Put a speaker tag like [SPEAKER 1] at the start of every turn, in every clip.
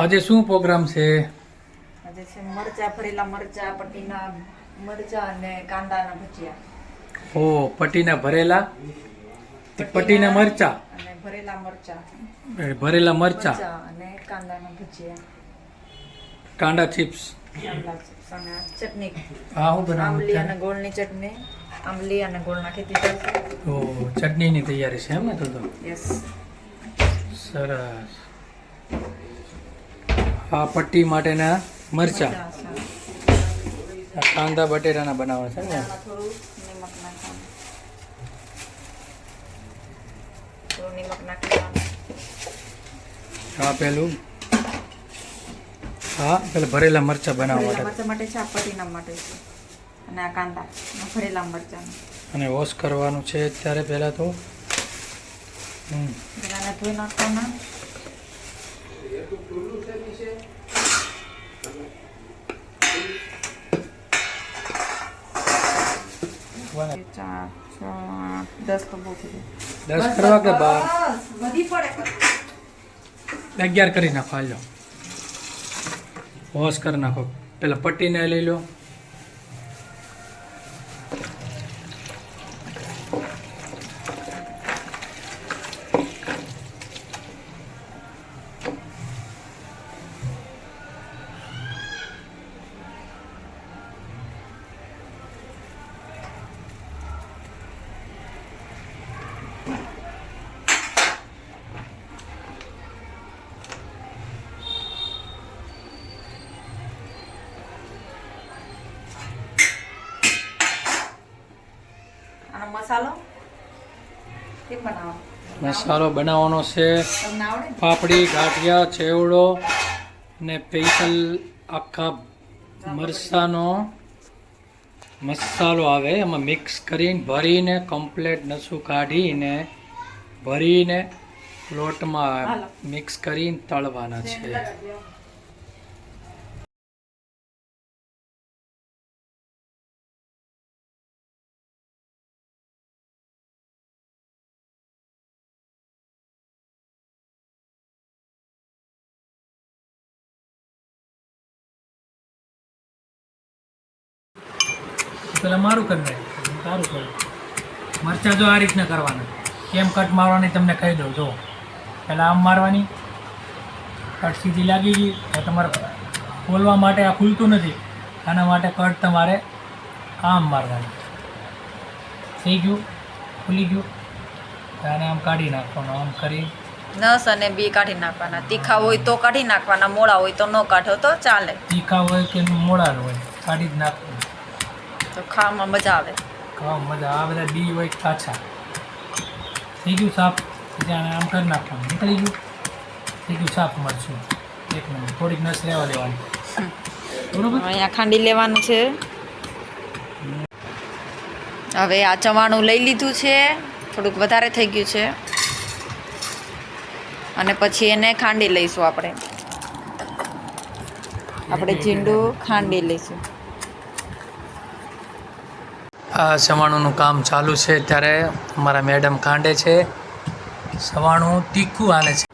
[SPEAKER 1] આજે શું પ્રોગ્રામ છે?
[SPEAKER 2] આજે છે મરચા ભરેલા મરચા પટ્ટીના મરચા અને કાંદાના ભજીયા.
[SPEAKER 1] ઓ પટ્ટીના ભરેલા? પટીના પટ્ટીના મરચા?
[SPEAKER 2] અને ભરેલા મરચા.
[SPEAKER 1] ભરેલા મરચા.
[SPEAKER 2] અને કાંદાના ભજીયા. કાંદા ચિપ્સ. ચટણી.
[SPEAKER 1] હા હું બનાવું
[SPEAKER 2] આમલી અને ગોળની ચટણી. આંબલી અને ગોળ નાખી દીધા
[SPEAKER 1] તો ચટણીની તૈયારી છે એમ ને તો
[SPEAKER 2] યસ
[SPEAKER 1] સરસ. આ પટ્ટી માટેના મરચા. કાંદા બટેટાના બનાવે છે ને. આ પેલું હા પેલા ભરેલા મરચા બનાવવા માટે.
[SPEAKER 2] મરચા માટે છે આ પટ્ટીના માટે છે. અને આ કાંદા ભરેલા મરચાના.
[SPEAKER 1] અને વોશ કરવાનું છે ત્યારે પહેલાં તો. હમ.
[SPEAKER 2] ધોઈ નાખવાના. ચાર છ આઠ દસ તો બહુ થઈ
[SPEAKER 1] દસ કરવા કે બાર?
[SPEAKER 2] વધી પડે.
[SPEAKER 1] અગિયાર કરી નાખો હાલો. વોશ કરી નાખો. પેલા પટ્ટીને લઈ લો.
[SPEAKER 2] મસાલો? બનાવવાનો?
[SPEAKER 1] મસાલો બનાવવાનો છે? પાપડી ગાંઠિયા ચેવડો ને પેસલ આખા મરસાનો મસાલો આવે. એમાં મિક્સ કરીને ભરીને કમ્પ્લેટ નસું કાઢીને ભરીને લોટમાં મિક્સ કરીને તળવાના છે. પેલા મારું કરી નાખ તારું કર. મરચાં જો આ રીતના કરવાના. કેમ કટ મારવાની તમને કહી દઉં જો પહેલાં આમ મારવાની. કટ સીધી લાગી ગઈ. તો તમારે ખોલવા માટે આ ખુલતું નથી. આના માટે કટ તમારે આમ મારવાની. થઈ ગયું? ખુલી ગયું? આને આમ કાઢી નાખવાનું. આમ કરી.
[SPEAKER 2] નસ અને બી કાઢી નાખવાના. તીખા હોય તો કાઢી નાખવાના. મોળા હોય તો ન કાઢો તો ચાલે.
[SPEAKER 1] તીખા હોય કે મોળા હોય કાઢી જ નાખવાનું.
[SPEAKER 2] તો ખાવામાં મજા આવે.
[SPEAKER 1] ખાવામાં મજા આવે બધા બી હોય કાચા થઈ ગયું સાફ ત્યાં આમ કરી નાખવાનું. નીકળી ગયું. થઈ ગયું સાફ મળશું એક મિનિટ થોડીક નસ લેવા દેવાની. બરોબર?
[SPEAKER 2] અહીંયા ખાંડી લેવાનું છે. હવે આ ચવાણું લઈ લીધું છે. થોડુંક વધારે થઈ ગયું છે. અને પછી એને ખાંડી લઈશું આપણે. આપણે ઝીંડું ખાંડી લઈશું.
[SPEAKER 1] આ સવાણુંનું કામ ચાલુ છે ત્યારે મારા મેડમ કાંડે છે. સવાણું તીખું હાલે છે.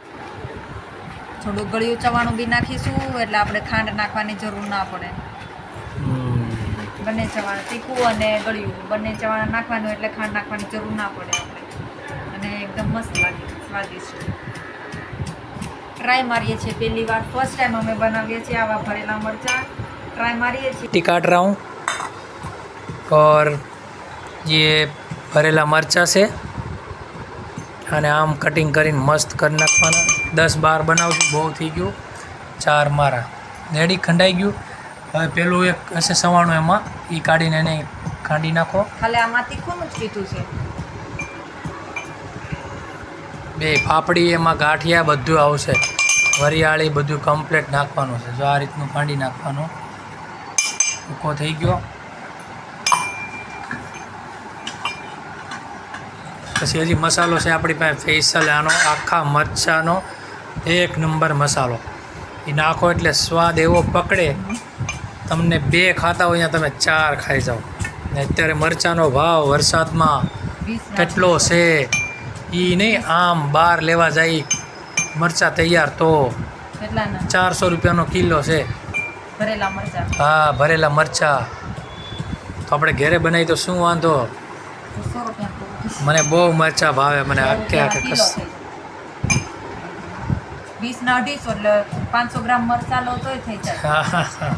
[SPEAKER 2] થોડું ગળ્યું ચવાણું બી નાખીશું એટલે આપણે ખાંડ નાખવાની જરૂર ના પડે. બંને ચવાણ તીખું અને ગળ્યું. બંને ચવાણ નાખવાનું એટલે ખાંડ નાખવાની જરૂર ના પડે આપણે. અને એકદમ મસ્ત લાગે સ્વાદિષ્ટ. ટ્રાય મારીએ છીએ. પહેલી વાર ફર્સ્ટ ટાઈમ અમે બનાવીએ છીએ આવા ભરેલા મરચાં. ટ્રાય મારીએ છીએ.
[SPEAKER 1] ટીકા ટ્રાઉ ઓર જે ભરેલા મરચાં છે અને આમ કટિંગ કરીને મસ્ત કરી નાખવાના. દસ બાર બનાવજો બહુ થઈ ગયું. ચાર મારા. રેડી? ખંડાઈ ગયું? હવે પેલું એક હશે સવાણું એમાં. એ કાઢીને એને ખાંડી નાખો.
[SPEAKER 2] ખાલી આમાં તીખુંનું જ કીધું છે.
[SPEAKER 1] બે પાપડી એમાં ગાંઠિયા બધું આવશે. વરિયાળી બધું કમ્પ્લેટ નાખવાનું છે. જો આ રીતનું ખાંડી નાખવાનું. ભૂકો થઈ ગયો. પછી હજી મસાલો છે આપણી પાસે ફેસલ આનો આખા મરચાંનો એક નંબર મસાલો. એ નાખો એટલે સ્વાદ એવો પકડે. તમને બે ખાતા હોય ત્યાં તમે ચાર ખાઈ જાઓ. ને અત્યારે મરચાંનો ભાવ વરસાદમાં કેટલો છે એ નહીં આમ બહાર લેવા જાય. મરચાં તૈયાર તો ચારસો રૂપિયાનો કિલો છે.
[SPEAKER 3] ભરેલા મરચા?
[SPEAKER 1] હા ભરેલા મરચા. તો આપણે ઘરે બનાવી તો શું વાંધો? મને બહુ મરચા ભાવે મને આખે આખે કસ
[SPEAKER 3] વીસ ના અઢીસો એટલે પાંચસો ગ્રામ મરચા લો તોય થઈ જાય.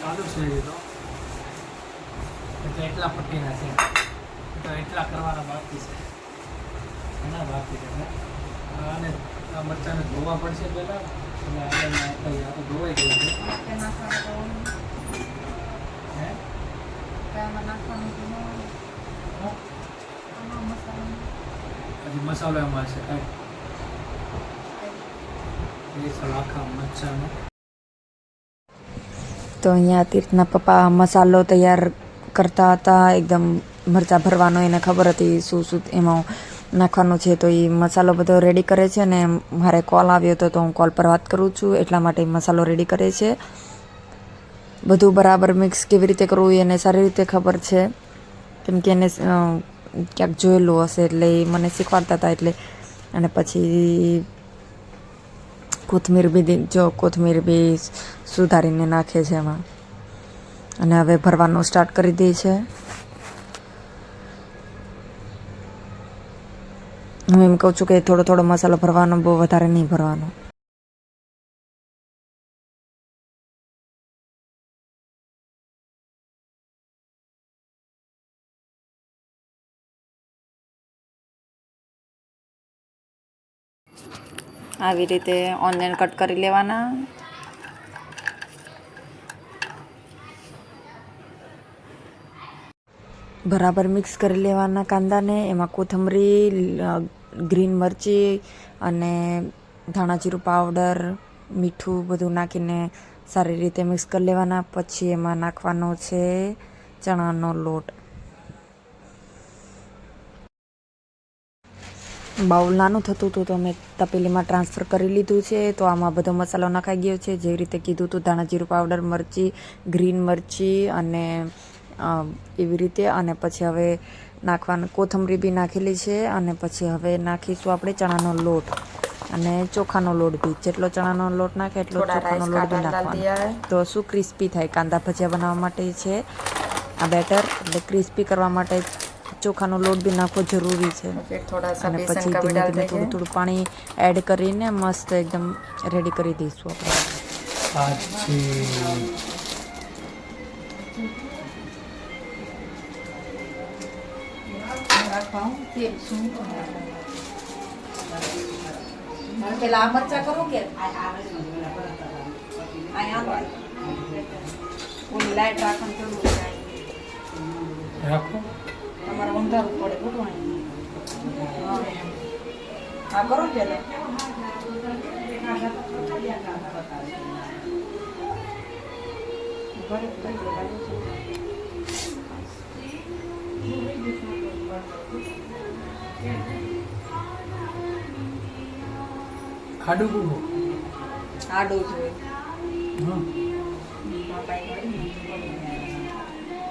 [SPEAKER 1] ચાલુ છે તો એટલે એટલા પટ્ટીના છે. તો એટલા કરવાના બાકી છે. એના બાકી છે ને? આને આ મરચાંને ધોવા પડશે પહેલાં. અને આગળ આ તો ધોવાઈ ગયું છે. હજી મસાલો એમાં છે કાંઈ? એ આખા મરચાંનો.
[SPEAKER 3] તો અહીંયા તીર્થના પપ્પા મસાલો તૈયાર કરતા હતા. એકદમ મરચાં ભરવાનો એને ખબર હતી શું શું એમાં નાખવાનું છે. તો એ મસાલો બધો રેડી કરે છે અને મારે કોલ આવ્યો હતો, તો હું કોલ પર વાત કરું છું. એટલા માટે મસાલો રેડી કરે છે. બધું બરાબર મિક્સ કેવી રીતે કરવું એને સારી રીતે ખબર છે. કેમ કે એને ક્યાંક જોયેલું હશે એટલે એ મને શીખવાડતા હતા એટલે. અને પછી કોથમીર બી જો કોથમીર બી સુધારીને નાખે છે એમાં. અને હવે ભરવાનું સ્ટાર્ટ કરી દે છે. હું એમ કહું છું કે થોડો થોડો મસાલો ભરવાનો, બહુ વધારે નહીં ભરવાનો. આવી રીતે ઓનિયન કટ કરી લેવાના. બરાબર મિક્સ કરી લેવાના કાંદાને, એમાં કોથમરી ગ્રીન મરચી અને ધાણા જીરું પાવડર મીઠું બધું નાખીને સારી રીતે મિક્સ કરી લેવાના. પછી એમાં નાખવાનો છે ચણાનો લોટ. બાઉલ નાનું થતું હતું તો મેં તપેલીમાં ટ્રાન્સફર કરી લીધું છે. તો આમાં બધો મસાલો નખાઈ ગયો છે. જેવી રીતે કીધું હતું ધાણા જીરું પાવડર મરચી ગ્રીન મરચી અને એવી રીતે. અને પછી હવે નાખવાનું કોથમરી બી નાખેલી છે. અને પછી હવે નાખીશું આપણે ચણાનો લોટ. અને ચોખાનો લોટ બી. જેટલો ચણાનો લોટ નાખે એટલો ચોખાનો લોટ બી નાખવાનો. તો શું ક્રિસ્પી થાય? કાંદા ભજીયા બનાવવા માટે છે. આ બેટર એટલે ક્રિસ્પી કરવા માટે ચોખાનો લોટ બી નાખવો જરૂરી છે. અને પછી ધીમે ધીમે થોડું થોડું પાણી એડ કરીને મસ્ત એકદમ રેડી કરી દઈશું આપણે. પેલા આ મરચા કરું કે? ઓલી લાઈટ રાખવાનું
[SPEAKER 1] રાખો.
[SPEAKER 3] તમારે ઊંધારું પડે બધું હા કરો પેલા.
[SPEAKER 1] ખાડું કૂવું
[SPEAKER 3] આડું જોઈએ
[SPEAKER 1] હા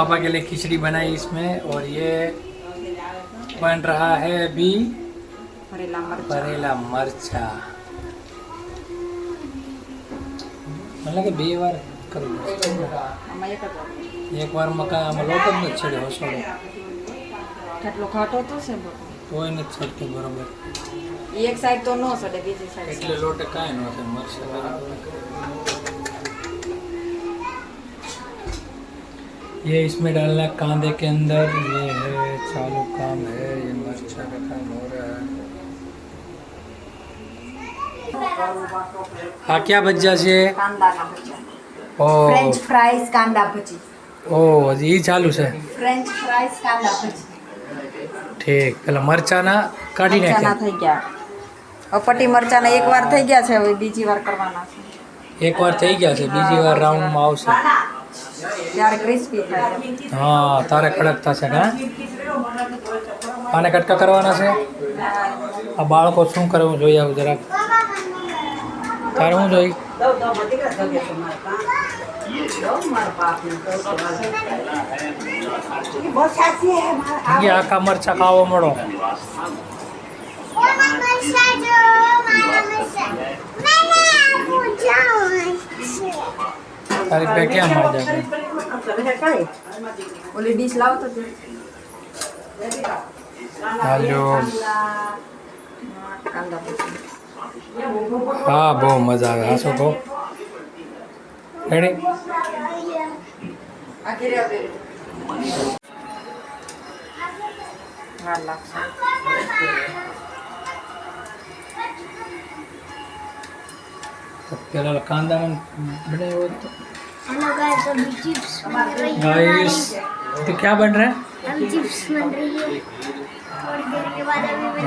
[SPEAKER 3] पापा के लिए खिचड़ी
[SPEAKER 1] बनाई इसमें और ये बन रहा है अभी
[SPEAKER 3] भरेला मरचा
[SPEAKER 1] ભરેલા મરચા મને લાગે બે વાર કરવું
[SPEAKER 3] આમાં એક જ વાર.
[SPEAKER 1] એક વારમાં કાંઈ આમાં લોટ જ નથી છેડ્યો હસોડો
[SPEAKER 3] કેટલો ઘાટો તો છે બધો
[SPEAKER 1] તોય નથી છડતું બરોબર
[SPEAKER 3] ઈ એક સાઈડ તો નો સડે બીજી સાઈડ
[SPEAKER 1] એટલે લોટે કાંઈ ન થાય મરચા ये इसमें डालना है कांदे के अंदर ये है चालू काम है ये मरचा का काम हो रहा है हाँ क्या बच्चा છે
[SPEAKER 3] કાંદાના ભજીયા
[SPEAKER 1] ઓ
[SPEAKER 3] ફ્રેન્ચ ફ્રાઈઝ કાંદા ભજી
[SPEAKER 1] ઓ હજી ઈ ચાલુ છે
[SPEAKER 3] ફ્રેન્ચ ફ્રાઈઝ કાંદા ભજી
[SPEAKER 1] ઠીક પેલા મરચાના કાઢી
[SPEAKER 3] મરચાના
[SPEAKER 1] નાખ્યા
[SPEAKER 3] થઈ ગયા અપટી મરચાના એક વાર થઈ ગયા છે હવે બીજી વાર કરવાના છે
[SPEAKER 1] એક વાર થઈ ગયા છે બીજી વાર રાઉન્ડમાં આવશે
[SPEAKER 3] ત્યારે ક્રિસ્પી થાય.
[SPEAKER 1] હા તારે કડક થશે કે આને કટકા કરવાના છે? આ બાળકો શું કરે હું જોઈ આવું જરાક? તારે હું જોઈ કે આખા મરચા ખાવા મળો. તારી બે ક્યાં મજા ગઈ
[SPEAKER 3] ઓલી ડીશ લાવો તો.
[SPEAKER 1] હાલો. હા બહુ મજા આવે. હા શું કહું? રેડી
[SPEAKER 3] વાર લાગશે
[SPEAKER 1] પેલા કાંદાને બનાવ્યો હતો
[SPEAKER 4] गाइस अभी चिप्स बन रही है।
[SPEAKER 1] गाइस तो क्या बन रहा है?
[SPEAKER 4] अभी चिप्स बन रही है। थोड़ी देर के बाद अभी बन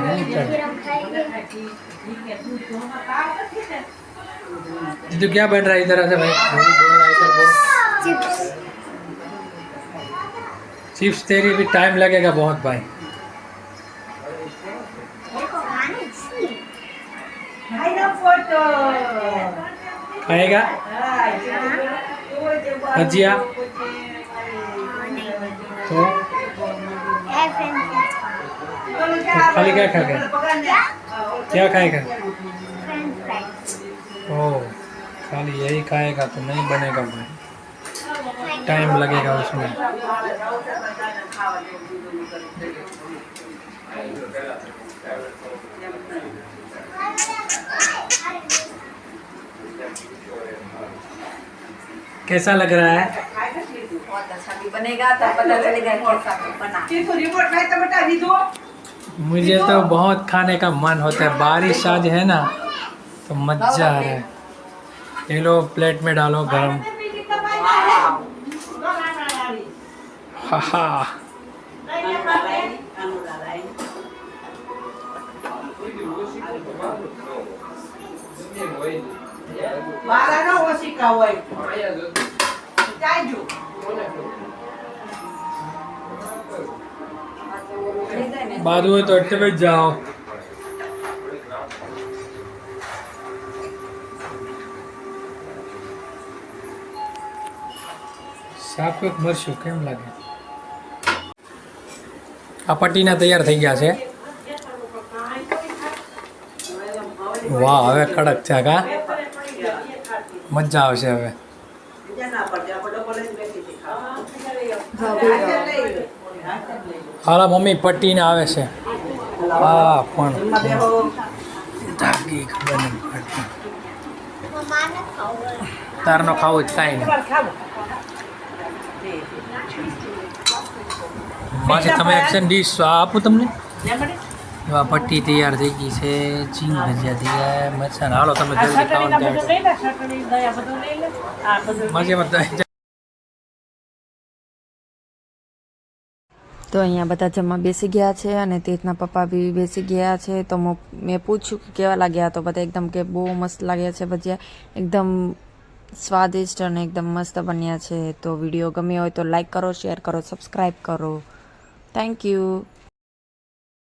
[SPEAKER 4] फिर हम खाएँगे।
[SPEAKER 1] तो क्या बन रहा है इधर से भाई? बोल रहा इधर बोल
[SPEAKER 4] चिप्स।
[SPEAKER 1] चिप्स तेरी भी टाइम लगेगा बहुत भाई।
[SPEAKER 4] देखो
[SPEAKER 1] खाएगा? भजिया? तो, तो खाली क्या खाएगा क्या खाएगा ओ खाली यही खाएगा तो नहीं बनेगा भाई। टाइम लगेगा उसमें। कैसा लग रहा है?
[SPEAKER 3] बहुत अच्छा भी बनेगा तो पता चलेगा कैसा बना।
[SPEAKER 1] मुझे तो बहुत खाने का मन होता है। बारिश आज है ना तो मज़ा आ रहा है। ये लो प्लेट में डालो गरम। हा हा
[SPEAKER 5] મારા નો ઓશિકા હોય.
[SPEAKER 1] જાજો બાદ હોય તો અઠ્ઠાવીસ જાઓ. સાપ કંઈક મરશું, કેમ લાગે? આ પટ્ટીના તૈયાર થઈ ગયા છે. વાહ, હવે કડક છે કા મજા આવશે હવે. હાલા મમ્મી પટ્ટીને આવે છે. હા, પણ તારનો ખાવો જ થાય ને માસી, તમે એક્શન ડીશ આપું તમને? આ પટ્ટી તૈયાર થઈ ગઈ છે ચીન ભજીયા થઈ ગયા મરચાં. હાલો તમે જલ્દી ખાવાનું મજા
[SPEAKER 3] તો અહીંયા બધા જમવા બેસી ગયા છે અને તેજના પપ્પા બી બેસી ગયા છે. તો મો- મેં પૂછ્યું કે કેવા લાગ્યા તો બધા એકદમ કે બહુ મસ્ત લાગ્યા છે ભજીયા. એકદમ સ્વાદિષ્ટ અને એકદમ મસ્ત બન્યા છે. તો વીડિયો ગમ્યો હોય તો લાઈક કરો શેર કરો સબસ્ક્રાઈબ કરો. Thank you